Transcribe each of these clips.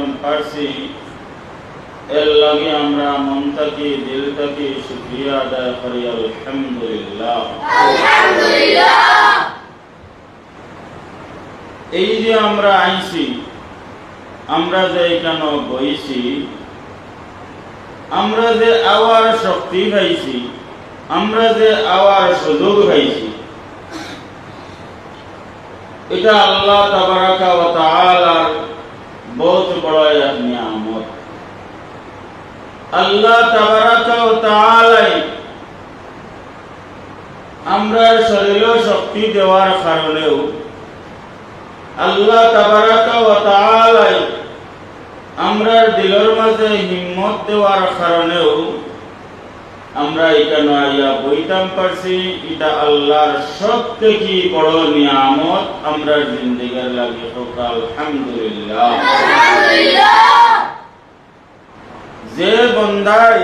বইতাম পারছি এর লাগে আমরা মন থেকে দিল থেকে শুক্রিয়া আদায় করি আলহামদুলিল্লাহ। এই যে আমরা আইছি আমরা যে কেন বইছি আমরা যে আওয়ার শক্তি পাইছি আমরা যে আওয়ার সুযোগ পাইছি এটা আল্লাহ তাবারাকা ওয়া তাআলার বহুত বড় এক নিয়ামত আল্লাহ তাআলাই আমরা শরীরে শক্তি দেওয়ার কারণেও আল্লাহ তাআলাই আমরা দিলের মাঝে হিম্মত দেওয়ার কারণেও আমরা এখানে আইয়া বইতাম পারছি, এটা আল্লাহর সব থেকে বড় নিয়ামত আমরা জিন্দিগার লাগে। আলহামদুলিল্লাহ। যে বন্দায়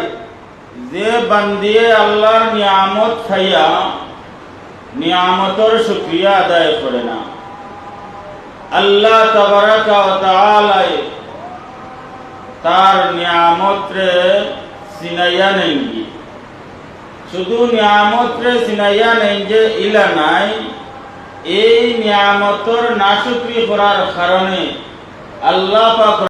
যে বান্দিয়ে আল্লাহর নিয়ামত খাইয়া নিয়ামতর শুক্রিয়া আদায় করে না। আল্লাহ তাবারাকা ওয়া তাআলাই তার নিয়ামতরে সিনাইয়া নেই শুধু নিয়ামতরে সিনাইয়া নেই যে ইলা নাই, এই নিয়ামতর নাশুকরি করার কারণে আল্লাহ পাক